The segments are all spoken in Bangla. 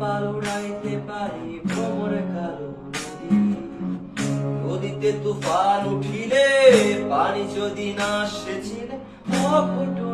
পাল উড়াইতে পারি ভ্রমর কালো নদীতে তুফান উঠিলে পানি যদি না সেছিলে অকুটু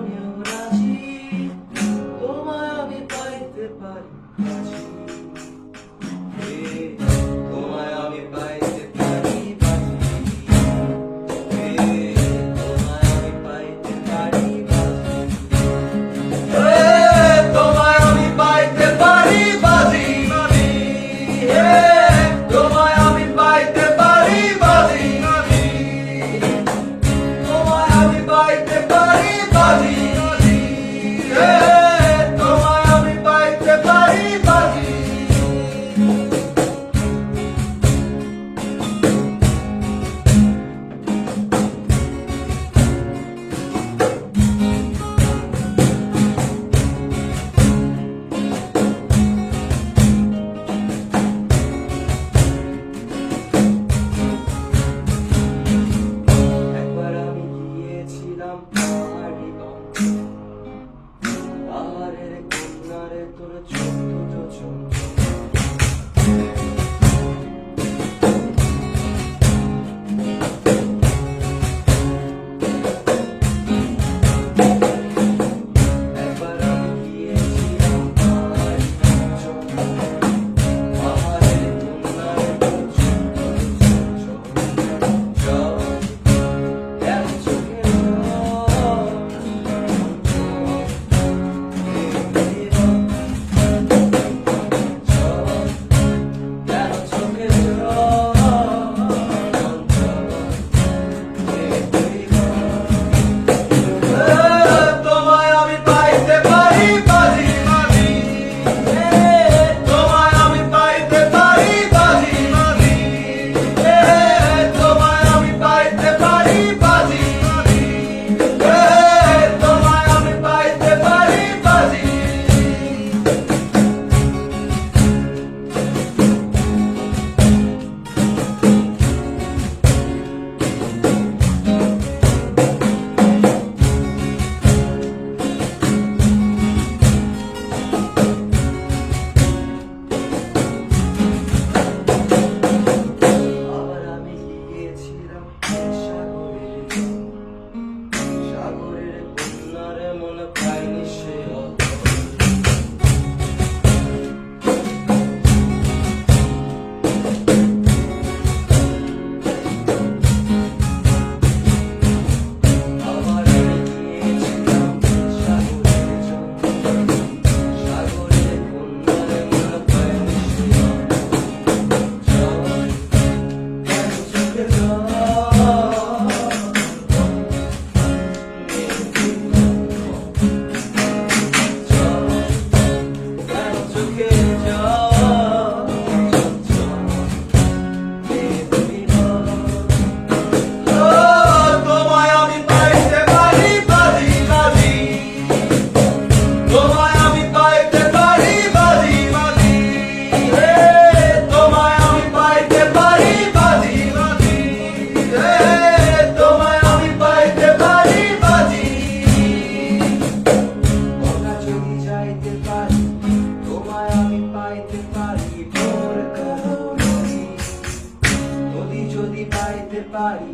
পারি,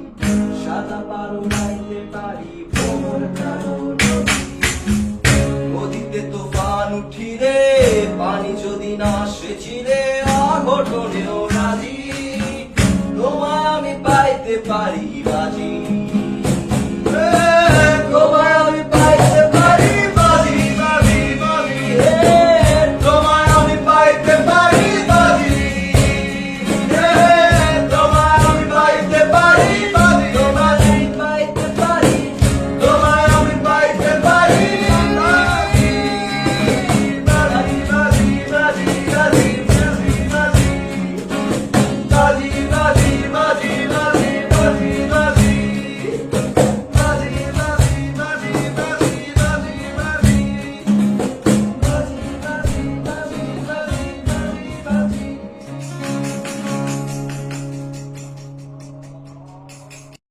সাদা পারো গাইতে পারি ভ্রমর কারণ নদীতে তো পান উঠি রে পানি যদি না সেচি রে অঘটনেও রাজি তোমায় আমি পাইতে পারি রাজি